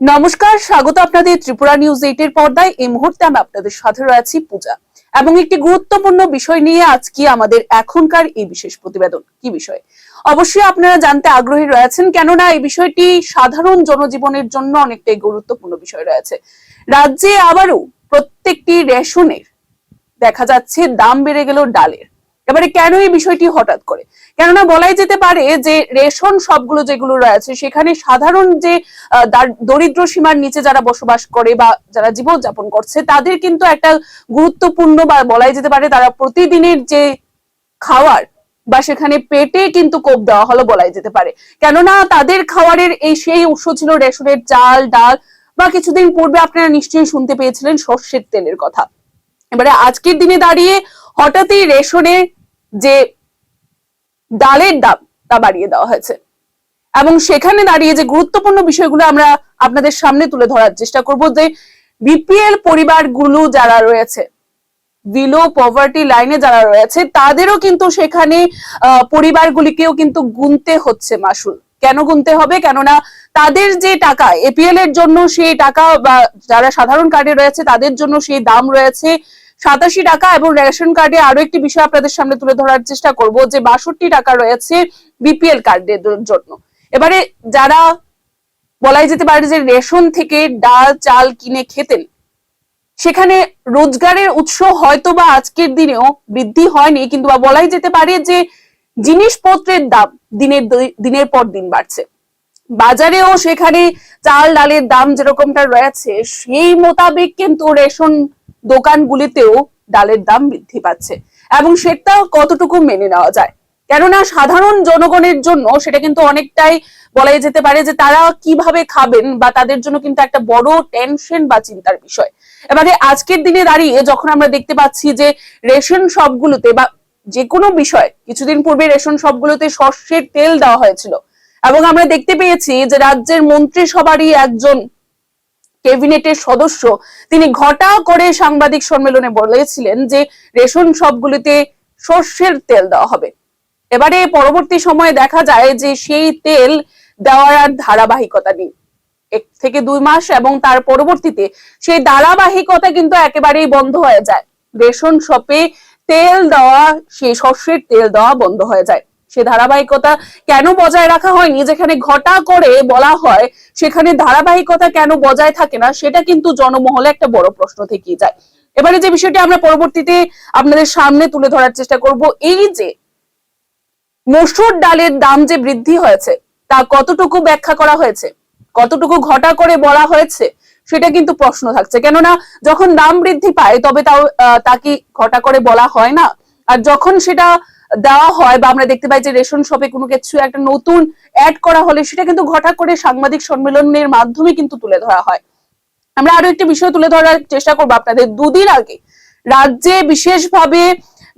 নমস্কার, স্বাগত আপনাদের ত্রিপুরা নিউজ এইটের পর্দায়। এই মুহূর্তে আমি আপনাদের সাথে রয়েছি পূজা। এবং একটি গুরুত্বপূর্ণ বিষয় নিয়ে আজকে আমাদের এখনকার এই বিশেষ প্রতিবেদন? কি বিষয়? অবশ্যই আপনারা জানতে আগ্রহী রয়েছেন, কেননা এই বিষয়টি সাধারণ জনজীবনের জন্য অনেকটাই গুরুত্বপূর্ণ বিষয় রয়েছে। রাজ্যে আবারও প্রত্যেকটি রেশনের দেখা যাচ্ছে দাম বেড়ে গেল ডালের। এবারে কেন এই বিষয়টি হঠাৎ করে? কেননা বলাই যেতে পারে যে রেশন সবগুলো যেগুলো রয়েছে, সেখানে সাধারণ যে দার- দরিদ্র সীমার নিচে যারা বসবাস করে বা যারা জীবনযাপন করছে, তাদের কিন্তু একটা গুরুত্বপূর্ণ বা বলাই যেতে পারে তারা প্রতিদিনের যে খাওয়ার বা সেখানে পেটে কিন্তু কোপ দেওয়া হলো বলাই যেতে পারে। কেননা তাদের খাওয়ারের এই সেই উৎস ছিল রেশনের চাল, ডাল বা কিছুদিন পূর্বে আপনারা নিশ্চয়ই শুনতে পেয়েছিলেন সর্ষের তেলের কথা। এবারে আজকের দিনে দাঁড়িয়ে হঠাৎই রেশনে যে ডালের দাম তা বাড়িয়ে দেওয়া হয়েছে। এবং সেখানে দাঁড়িয়ে যে গুরুত্বপূর্ণ বিষয়গুলো আমরা আপনাদের সামনে তুলে ধরার চেষ্টা করব যে বিপিএল পরিবারগুলো যারা রয়েছে বিলো পভার্টি লাইনে যারা রয়েছে, তাদেরও কিন্তু সেখানে পরিবারগুলিকেও কিন্তু গুনতে হচ্ছে মাসুল। কেন গুনতে হবে? কেননা তাদের যে টাকা এপিএল এর জন্য সেই টাকা বা যারা সাধারণ কার্ডে রয়েছে, তাদের জন্য সেই দাম রয়েছে সাতাশি টাকা এবং রেশন কার্ডে আরও একটি বিষয় আপনাদের সামনে তুলে ধরার চেষ্টা করব যে বাষট্টি টাকা রয়েছে বিপিএল কার্ডের জন্য। এবারে যারা বলাই যেতে পারে যে রেশন থেকে ডাল, চাল কিনে খেতেন, সেখানে রোজগারের উৎস হয়তো বা আজকের দিনেও বৃদ্ধি হয়নি, কিন্তু বা বলাই যেতে পারে যে জিনিসপত্রের দাম দিনের দিনের পর দিন বাড়ছে। বাজারেও সেখানে চাল, ডালের দাম যেরকমটা রয়েছে, সেই মোতাবেক কিন্তু রেশন দোকানগুলিতেও ডালের দাম বৃদ্ধি পাচ্ছে। এবং সেটা কতটুকু মেনে নেওয়া যায়? কেননা সাধারণ জনগণের জন্য সেটা কিন্তু অনেকটাই বলাই যেতে পারে যে তারা কীভাবে খাবেন বা তাদের জন্য কিন্তু একটা বড় টেনশন বা চিন্তার বিষয়। এবারে আজকের দিনে দাঁড়িয়ে যখন আমরা দেখতে পাচ্ছি যে রেশন সবগুলোতে বা যে কোনো বিষয় কিছুদিন পূর্বে রেশন সবগুলোতে সর্ষের তেল দেওয়া হয়েছিল। এবং আমরা দেখতে পেয়েছি যে রাজ্যের মন্ত্রিসভারই একজন ক্যাবিনেটের সদস্য, তিনি ঘটা করে সাংবাদিক সম্মেলনে বলেছিলেন যে রেশন সবগুলিতে সর্ষের তেল দেওয়া হবে। এবারে পরবর্তী সময়ে দেখা যায় যে সেই তেল দেওয়ার আর ধারাবাহিকতা নেই। এক থেকে দুই মাস এবং তার পরবর্তীতে সেই ধারাবাহিকতা কিন্তু একেবারেই বন্ধ হয়ে যায়। রেশন শপে তেল দেওয়া, সেই শস্যের তেল দেওয়া বন্ধ হয়ে যায়। সে ধারাবাহিকতা কেন বজায় রাখা হয়নি? যেখানে ঘটা করে বলা হয়, সেখানে ধারাবাহিকতা কেন বজায় থাকে না? সেটা কিন্তু জনমহলে একটা বড় প্রশ্ন থেকেই যায়। এবারে যে বিষয়টি আমরা পরবর্তীতে আপনাদের সামনে তুলে ধরার চেষ্টা করব, এই যে মসুর ডালের দাম যে বৃদ্ধি হয়েছে, তা কতটুকু ব্যাখ্যা করা হয়েছে? কতটুকু ঘটা করে বলা হয়েছে? সেটা কিন্তু প্রশ্ন থাকছে। কেননা যখন দাম বৃদ্ধি পায়, তবে তাও তা কি ঘটা করে বলা হয় না? আর যখন সেটা দেওয়া হয় বা আমরা দেখতে পাই যে রেশন শপে কোনো কিছু একটা নতুন অ্যাড করা হলে সেটা কিন্তু ঘটা করে সাংবাদিক সম্মেলনের মাধ্যমে কিন্তু তুলে ধরা হয়। আমরা আরও একটি বিষয় তুলে ধরার চেষ্টা করব আপনাদের। দুদিন আগে রাজ্যে বিশেষভাবে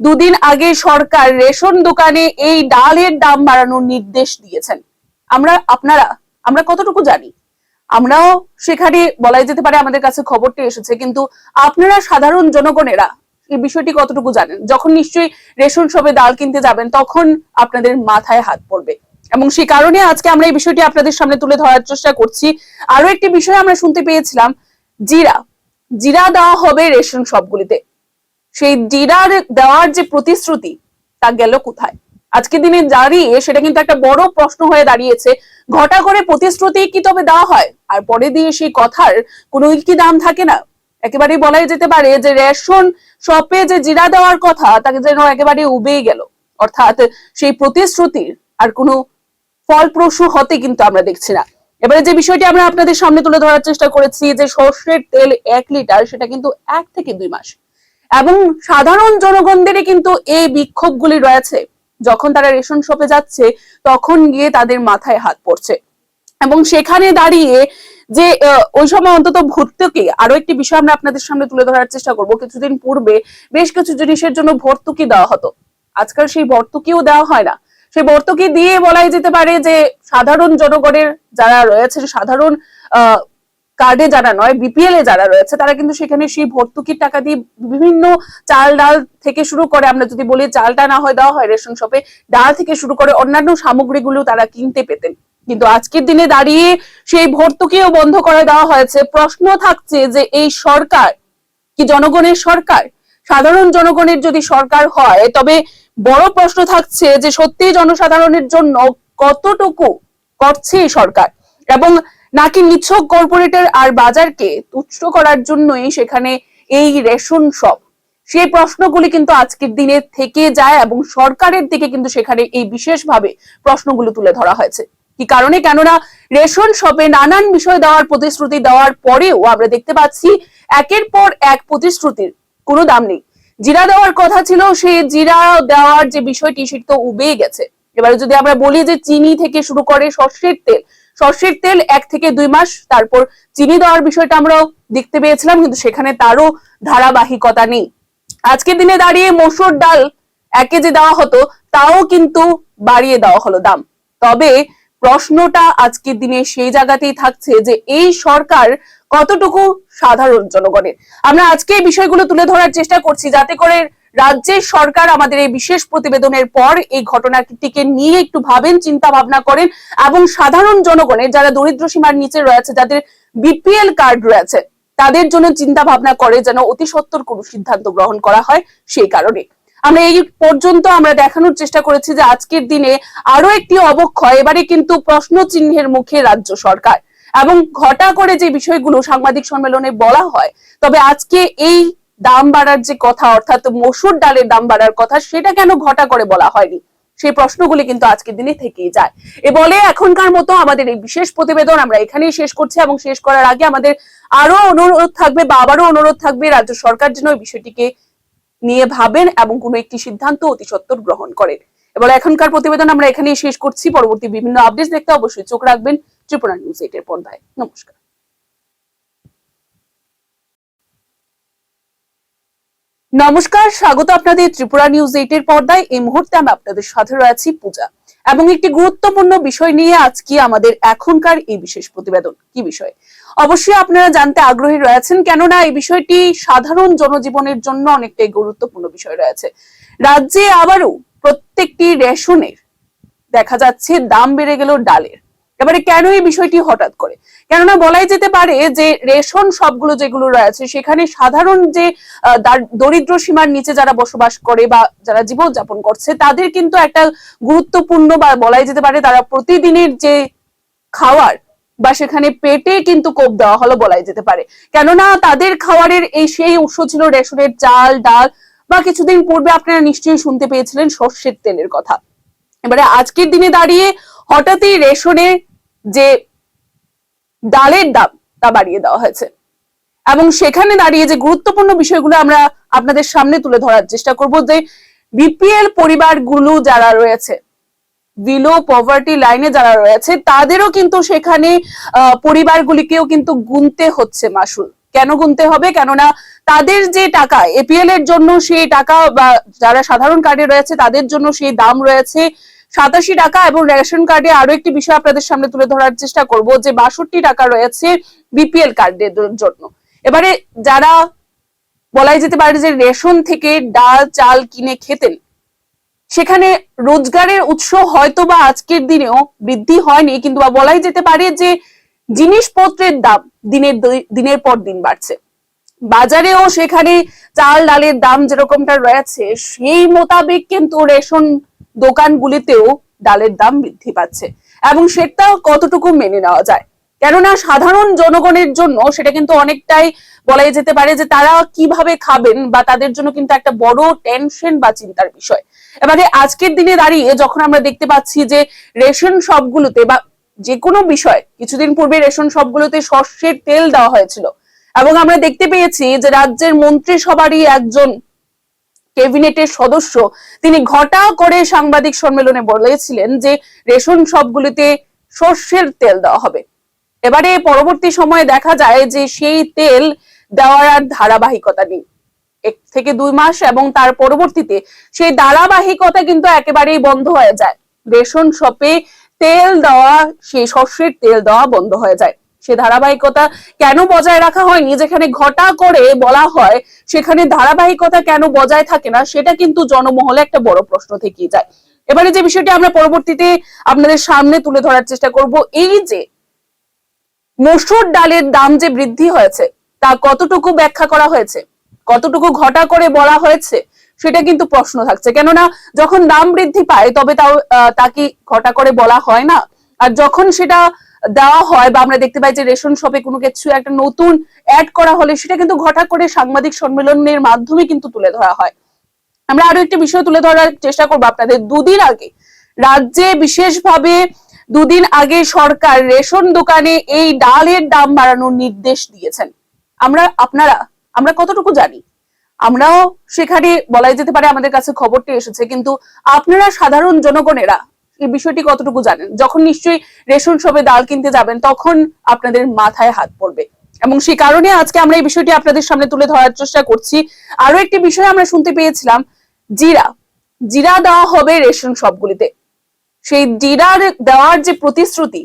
দুদিন আগে সরকার রেশন দোকানে এই ডালের দাম বাড়ানোর নির্দেশ দিয়েছেন। আমরা, আপনারা, আমরা কতটুকু জানি? আমরাও সেখানে বলাই যেতে পারে আমাদের কাছে খবরটি এসেছে, কিন্তু আপনারা সাধারণ জনগণেরা এই বিষয়টি কতটুকু জানেন? যখন নিশ্চয়ই রেশন শপে ডাল কিনতে যাবেন, তখন আপনাদের মাথায় হাত পড়বে। এবং সেই কারণে আজকে আমরা এই বিষয়টি আপনাদের সামনে তুলে ধরার চেষ্টা করছি। আরও একটি বিষয় আমরা শুনতে পেয়েছিলাম, জিরা। জিরা দেওয়া হবে রেশন শপগুলিতে। সেই জিরার দেওয়ার যে প্রতিশ্রুতি, তা গেল কোথায়? আজকে দিনে দাঁড়িয়ে সেটা কিন্তু একটা বড় প্রশ্ন হয়ে দাঁড়িয়েছে। ঘটা করে প্রতিশ্রুতি কি তবে দেওয়া হয়? আর পরে দিয়ে সেই কথার কোনো কি দাম থাকে না? একেবারে বলাই যেতে পারে যে রেশন শপে যে জিরা দেওয়ার কথা, তাকে যেন একেবারে উবেই গেল। অর্থাৎ সেই প্রতিশ্রুতির আর কোনো ফলপ্রসূ হতে কিন্তু আমরা দেখছি না। এবারে যে বিষয়টি আমরা আপনাদের সামনে তুলে ধরার চেষ্টা করেছি, যে সর্ষের তেল এক লিটার, সেটা কিন্তু এক থেকে দুই মাস। এবং সাধারণ জনগণদেরই কিন্তু এই বিক্ষোভগুলি রয়েছে। যখন তারা রেশন শপে যাচ্ছে, তখন গিয়ে তাদের মাথায় হাত পড়ছে। এবং সেখানে দাঁড়িয়ে যে ওই সময় অন্তত ভর্তুকি, আরও একটি বিষয় আমরা আপনাদের সামনে তুলে ধরার চেষ্টা করব। কিছুদিন পূর্বে বেশ কিছু জিনিসের জন্য ভর্তুকি দেওয়া হতো। আজকাল সেই ভর্তুকিও দেওয়া হয় না। সেই ভর্তুকি দিয়ে বলাই যেতে পারে যে, সাধারণ জনগণের যারা রয়েছে সাধারণ কার্ডে যারা নয়, বিপিএল এ যারা রয়েছে, তারা কিন্তু সেখানে সেই ভর্তুকির টাকা দিয়ে বিভিন্ন চাল ডাল থেকে শুরু করে, আমরা যদি বলি চালটা না হয়, দেওয়া হয় রেশন শপে, ডাল থেকে শুরু করে অন্যান্য সামগ্রীগুলো তারা কিনতে পেতেন। কিন্তু আজকের দিনে দাঁড়িয়ে সেই ভর্তুকিও বন্ধ করে দেওয়া হয়েছে। প্রশ্ন থাকছে যে এই সরকার কি জনগণের সরকার? সাধারণ জনগণের যদি সরকার হয়, তবে বড় প্রশ্ন থাকছে যে সত্যি জনসাধারণের জন্য কতটুকু করছে এই সরকার? এবং নাকি নিছক কর্পোরেটর আর বাজারকে তুচ্ছ করার জন্যই সেখানে এই রেশন সব? সেই প্রশ্নগুলি কিন্তু আজকের দিনে থেকে যায় এবং সরকারের দিকে কিন্তু সেখানে এই বিশেষভাবে প্রশ্নগুলো তুলে ধরা হয়েছে। কি কারণে? কেননা রেশন শপে নানান বিষয় দেওয়ার প্রতিশ্রুতি দেওয়ার পরেও আমরা দেখতে পাচ্ছি একের পর এক প্রতিশ্রুতির কোনো দাম নেই। জিরা দেওয়ার কথা ছিল সেই জিরা দেওয়ার যে বিষয়টি, সেটি তো উবে গেছে। এবারে যদি আমরা বলি যে চিনি থেকে শুরু করে সর্ষের তেল সর্ষের তেল এক থেকে দুই মাস, তারপর চিনি দেওয়ার বিষয়টা আমরা দেখতে পেয়েছিলাম, কিন্তু সেখানে তারও ধারাবাহিকতা নেই। আজকের দিনে দাঁড়িয়ে মসুর ডাল এক কেজি দেওয়া হতো, তাও কিন্তু বাড়িয়ে দেওয়া হলো দাম। তবে প্রশ্নটা আজকের দিনে সেই জায়গাতেই থাকছে যে এই সরকার কতটুকু সাধারণ জনগণের? আমরা আজকে এই বিষয়গুলো তুলে ধরার চেষ্টা করছি যাতে করে রাজ্যের সরকার আমাদের এই বিশেষ প্রতিবেদনের পর এই ঘটনাটিকে নিয়ে একটু ভাবেন চিন্তা ভাবনা করেন এবং সাধারণ জনগণের যারা দরিদ্র সীমার নিচে রয়েছে, যাদের বিপিএল কার্ড রয়েছে, তাদের জন্য চিন্তা ভাবনা করে যেন অতি সত্তর কোনো সিদ্ধান্ত গ্রহণ করা হয় সেই কারণে। আমরা এই পর্যন্ত আমরা দেখানোর চেষ্টা করেছি যে আজকের দিনে আরও একটি অবক্ষয়, এবারে কিন্তু প্রশ্ন চিহ্নের মুখে রাজ্য সরকার। এবং ঘটা করে যে বিষয়গুলো সাংবাদিক সম্মেলনে বলা হয়, তবে আজকে এই দাম বাড়ার যে কথা, অর্থাৎ মসুর ডালের দাম বাড়ার কথা, সেটা কেন ঘটা করে বলা হয়নি? সেই প্রশ্নগুলি কিন্তু আজকের দিনে থেকেই যায়। এ বলে এখনকার মতো আমাদের এই বিশেষ প্রতিবেদন আমরা এখানেই শেষ করছি এবং শেষ করার আগে আমাদের আরও অনুরোধ থাকবে বা আবারও অনুরোধ থাকবে রাজ্য সরকার যেন এই বিষয়টিকে নিয়ে ভাবেন এবং কোনো একটি সিদ্ধান্ত অতি সত্বর গ্রহণ করেন। এবার এখনকার প্রতিবেদন আমরা এখানেই শেষ করছি। পরবর্তী বিভিন্ন আপডেট দেখতে অবশ্যই চোখ রাখবেন ত্রিপুরা নিউজ এইটের পর্দায়। নমস্কার। নমস্কার, স্বাগত আপনাদের ত্রিপুরা নিউজ এইটের পর্দায়। এই মুহূর্তে আমি আপনাদের সাথে রয়েছি পূজা। এবং একটি গুরুত্বপূর্ণ বিষয় নিয়ে আজকে আমাদের এখনকার এই বিশেষ প্রতিবেদন? কি বিষয়? অবশ্যই আপনারা জানতে আগ্রহী রয়েছেন কেননা এই বিষয়টি সাধারণ জনজীবনের জন্য অনেকটাই গুরুত্বপূর্ণ বিষয় রয়েছে। রাজ্যে আবারও প্রত্যেকটি রেশনের দেখা যাচ্ছে দাম বেড়ে গেল ডালের। এবারে কেন এই বিষয়টি হঠাৎ করে? কেননা বলাই যেতে পারে যে রেশন সবগুলো যেগুলো রয়েছে, সেখানে সাধারণ যে দরিদ্র সীমার নিচে যারা বসবাস করে বা যারা জীবন যাপন করছে, তাদের কিন্তু একটা গুরুত্বপূর্ণ বা বলাই যেতে পারে তারা প্রতিদিনের যে খাওয়ার বা সেখানে পেটে কিন্তু কোপ দেওয়া হলো বলাই যেতে পারে। কেননা তাদের খাওয়ারের এই সেই উৎস ছিল রেশনের চাল, ডাল বা কিছুদিন পূর্বে আপনারা নিশ্চয়ই শুনতে পেয়েছিলেন সর্ষের তেলের কথা। এবারে আজকের দিনে দাঁড়িয়ে হঠাৎই রেশনে যে ডালের দাম তা বাড়িয়ে দেওয়া হয়েছে। এবং সেখানে দাঁড়িয়ে যে গুরুত্বপূর্ণ বিষয়গুলো আমরা আপনাদের সামনে তুলে ধরার চেষ্টা করব যে বিপিএল পরিবারগুলো যারা রয়েছে বিলো পভার্টি লাইনে যারা রয়েছে, তাদেরও কিন্তু সেখানে পরিবারগুলিকেও কিন্তু গুনতে হচ্ছে মাসুল। কেন গুনতে হবে? কেননা তাদের যে টাকা এপিএল এর জন্য সেই টাকা বা যারা সাধারণ কার্ডে রয়েছে, তাদের জন্য সেই দাম রয়েছে সাতাশি টাকা এবং রেশন কার্ডে আরও একটি বিষয় আপনাদের সামনে তুলে ধরার চেষ্টা করব যে বাষট্টি টাকা রয়েছে বিপিএল কার্ডের জন্য। এবারে যারা বলাই যেতে পারে যে রেশন থেকে ডাল, চাল কিনে খেতেন, সেখানে রোজগারের উৎস হয়তো বা আজকের দিনেও বৃদ্ধি হয়নি, কিন্তু বা বলাই যেতে পারে যে জিনিসপত্রের দাম দিনের দিনের পর দিন বাড়ছে। বাজারেও সেখানে চাল ডালের দাম যেরকমটা রয়েছে, সেই মোতাবেক কিন্তু রেশন দোকানগুলিতেও ডালের দাম বৃদ্ধি পাচ্ছে। এবং সেটা কতটুকু মেনে নেওয়া যায়? কেননা সাধারণ জনগণের জন্য সেটা কিন্তু অনেকটাই বলাই যেতে পারে যে তারা কীভাবে খাবেন বা তাদের জন্য কিন্তু একটা বড় টেনশন বা চিন্তার বিষয়। এবারে আজকের দিনে দাঁড়িয়ে যখন আমরা দেখতে পাচ্ছি যে রেশন সবগুলোতে বা যে কোনো বিষয়, কিছুদিন পূর্বে রেশন সবগুলোতে সর্ষের তেল দেওয়া হয়েছিল এবং আমরা দেখতে পেয়েছি যে রাজ্যের মন্ত্রিসভারই একজন ক্যাবিনেটের সদস্য, তিনি ঘটা করে সাংবাদিক সম্মেলনে বলেছিলেন যে রেশন সবগুলিতে সর্ষের তেল দেওয়া হবে। এবারে পরবর্তী সময়ে দেখা যায় যে সেই তেল দেওয়ার আর ধারাবাহিকতা নেই। এক থেকে দুই মাস এবং তার পরবর্তীতে সেই ধারাবাহিকতা কিন্তু একেবারেই বন্ধ হয়ে যায়। রেশন শপে তেল দেওয়া, সেই শস্যের তেল দেওয়া বন্ধ হয়ে যায়। সে ধারাবাহিকতা কেন বজায় রাখা হয়নি? যেখানে ঘটা করে বলা হয়, সেখানে ধারাবাহিকতা কেন বজায় থাকে না? সেটা কিন্তু জনমহলে একটা বড় প্রশ্ন থেকেই যায়। এবারে যে বিষয়টি আমরা পরবর্তীতে আপনাদের সামনে তুলে ধরার চেষ্টা করব, এই যে মসুর ডালের দাম যে বৃদ্ধি হয়েছে, তা কতটুকু ব্যাখ্যা করা হয়েছে? কতটুকু ঘটা করে বলা হয়েছে? সেটা কিন্তু প্রশ্ন থাকছে। কেননা, যখন দাম বৃদ্ধি পায়, তবে তাও তা কি ঘটা করে বলা হয় না? আর যখন সেটা দেওয়া হয় বা আমরা দেখতে পাই যে রেশন শপে কোনো কিছু একটা নতুন অ্যাড করা হলে সেটা কিন্তু ঘটা করে সাংবাদিক সম্মেলনের মাধ্যমে কিন্তু তুলে ধরা হয়। আমরা আরও একটি বিষয় তুলে ধরার চেষ্টা করব আপনাদের। দুদিন আগে রাজ্যে বিশেষভাবে দুদিন আগে সরকার রেশন দোকানে এই ডালের দাম বাড়ানোর নির্দেশ দিয়েছেন। আমরা, আপনারা, আমরা কতটুকু জানি? আমরাও সেখানে বলাই যেতে পারে আমাদের কাছে খবরটি এসেছে, কিন্তু আপনারা সাধারণ জনগণেরা এই বিষয়টি কতটুকু জানেন? যখন নিশ্চয়ই রেশন শপে ডাল কিনতে যাবেন, তখন আপনাদের মাথায় হাত পড়বে। এবং সেই কারণে আজকে আমরা এই বিষয়টি আপনাদের সামনে তুলে ধরার চেষ্টা করছি। আরও একটি বিষয় আমরা শুনতে পেয়েছিলাম, জিরা। জিরা দেওয়া হবে রেশন শপগুলিতে। সেই জিরার দেওয়ার যে প্রতিশ্রুতি,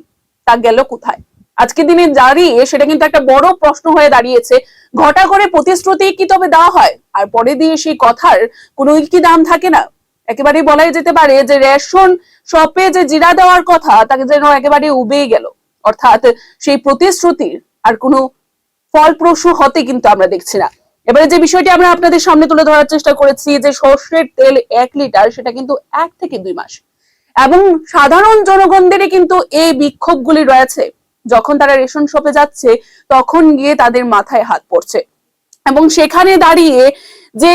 তা গেল কোথায়? আজকে দিনে দাঁড়িয়ে সেটা কিন্তু একটা বড় প্রশ্ন হয়ে দাঁড়িয়েছে। ঘটা করে প্রতিশ্রুতি কি তবে দেওয়া হয়? আর পরে দিয়ে সেই কথার কোনো কি দাম থাকে না? একেবারে বলাই যেতে পারে যে রেশন শপে যে জিরা দেওয়ার কথা, তাকে যেন একেবারে উবেই গেল। অর্থাৎ সেই প্রতিশ্রুতির আর কোনো ফলপ্রসূ হতে কিন্তু আমরা দেখছি না। এবারে যে বিষয়টি আমরা আপনাদের সামনে তুলে ধরার চেষ্টা করেছি, যে সর্ষের তেল এক লিটার, সেটা কিন্তু এক থেকে দুই মাস। এবং সাধারণ জনগণদেরই কিন্তু এই বিক্ষোভগুলি রয়েছে। যখন তারা রেশন শপে যাচ্ছে, তখন গিয়ে তাদের মাথায় হাত পড়ছে। এবং সেখানে দাঁড়িয়ে যে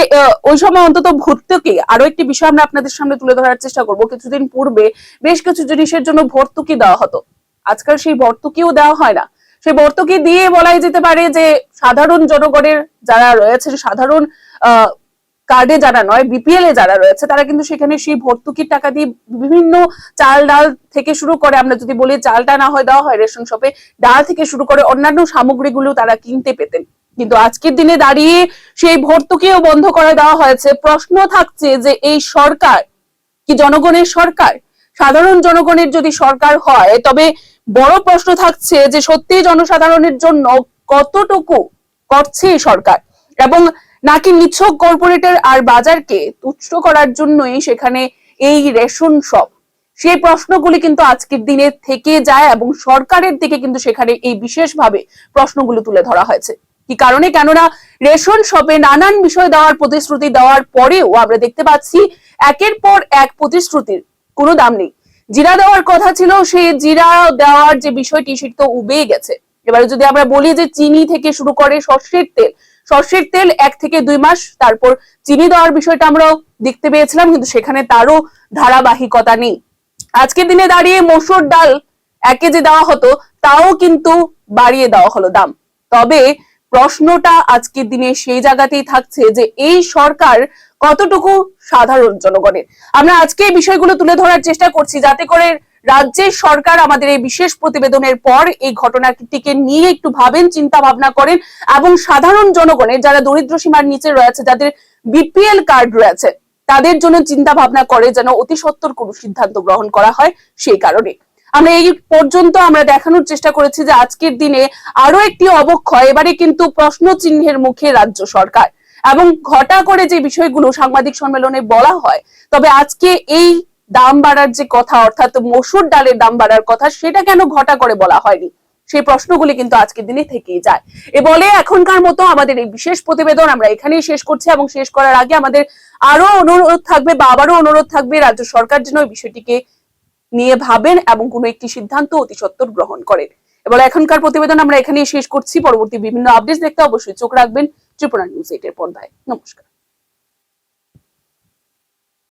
ওই সময় অন্তত ভর্তুকি আরও একটি বিষয় আমরা আপনাদের সামনে তুলে ধরার চেষ্টা করব। কিছুদিন পূর্বে বেশ কিছু জিনিসের জন্য ভর্তুকি দেওয়া হতো। আজকাল সেই ভর্তুকিও দেওয়া হয় না। সেই ভর্তুকি দিয়ে বলাই যেতে পারে যে, সাধারণ জনগণের যারা রয়েছে সাধারণ কার্ডে যারা নয়, বিপিএল এ যারা রয়েছে, তারা কিন্তু সেখানে সেই ভর্তুকির টাকা দিয়ে বিভিন্ন চাল ডাল থেকে শুরু করে, আমরা যদি বলি চালটা না হয়, দেওয়া হয় রেশন শপে, ডাল থেকে শুরু করে অন্যান্য সামগ্রীগুলো তারা কিনতে পেতেন। কিন্তু আজকের দিনে দাঁড়িয়ে সেই ভর্তুকিও বন্ধ করে দেওয়া হয়েছে। প্রশ্ন থাকছে যে এই সরকার কি জনগণের সরকার? সাধারণ জনগণের যদি সরকার হয়, তবে বড় প্রশ্ন থাকছে যে সত্যি জনসাধারণের জন্য কতটুকু করছে সরকার? এবং নাকি নিছক কর্পোরেটর আর বাজারকে তুচ্ছ করার জন্যই সেখানে এই রেশন শপ সেই প্রশ্নগুলি কিন্তু আজকের দিনে থেকে যায় এবং সরকারের দিকে কিন্তু সেখানে এই বিশেষভাবে প্রশ্নগুলো তুলে ধরা হয়েছে। কি কারণে? কেননা রেশন শপে নানান বিষয় দেওয়ার প্রতিশ্রুতি দেওয়ার পরেও আমরা দেখতে পাচ্ছি একের পর এক প্রতিশ্রুতির কোনো দাম নেই। জিরা দেওয়ার কথা ছিল, সেই জিরা দেওয়ার যে বিষয়টি, সেটি তো উবে গেছে। এবারে যদি আমরা বলি যে চিনি থেকে শুরু করে সর্ষের তেল সর্ষের তেল এক থেকে দুই মাস, তারপর চিনি দেওয়ার বিষয়টা আমরা দেখতে পেয়েছিলাম, কিন্তু সেখানে তারও ধারাবাহিকতা নেই। আজকের দিনে দাঁড়িয়ে মসুর ডাল এক কেজি দেওয়া হতো, তাও কিন্তু বাড়িয়ে দেওয়া হলো দাম। তবে প্রশ্নটা আজকের দিনে সেই জায়গাতেই থাকছে যে এই সরকার কতটুকু সাধারণ জনগণের? আমরা আজকে এই বিষয়গুলো তুলে ধরার চেষ্টা করছি যাতে করে রাজ্যের সরকার আমাদের এই বিশেষ প্রতিবেদনের পর এই ঘটনাটিকে নিয়ে একটু ভাবেন চিন্তা ভাবনা করেন এবং সাধারণ জনগণের যারা দরিদ্র সীমার নিচে রয়েছে, যাদের বিপিএল কার্ড রয়েছে, তাদের জন্য চিন্তা ভাবনা করে যেন অতি সত্বর কোনো সিদ্ধান্ত গ্রহণ করা হয় সেই কারণে। আমরা এই পর্যন্ত আমরা দেখানোর চেষ্টা করেছি যে আজকের দিনে আরও একটি অবক্ষয়, এবারে কিন্তু প্রশ্ন চিহ্নের মুখে রাজ্য সরকার। এবং ঘটা করে যে বিষয়গুলো সাংবাদিক সম্মেলনে বলা হয়, তবে আজকে এই দাম বাড়ার যে কথা, অর্থাৎ মসুর ডালের দাম বাড়ার কথা, সেটা কেন ঘটা করে বলা হয়নি? সেই প্রশ্নগুলি কিন্তু আজকের দিনে থেকেই যায়। এ বলে এখনকার মতো আমাদের এই বিশেষ প্রতিবেদন আমরা এখানেই শেষ করছি এবং শেষ করার আগে আমাদের আরও অনুরোধ থাকবে বা আবারও অনুরোধ থাকবে রাজ্য সরকার যেন এই বিষয়টিকে নিয়ে ভাবেন এবং কোনো একটি সিদ্ধান্ত অতি সত্বর গ্রহণ করেন। এবার এখনকার প্রতিবেদন আমরা এখানেই শেষ করছি। পরবর্তী বিভিন্ন আপডেট দেখতে অবশ্যই চোখ রাখবেন ত্রিপুরা নিউজ এইটের পর্দায়। নমস্কার।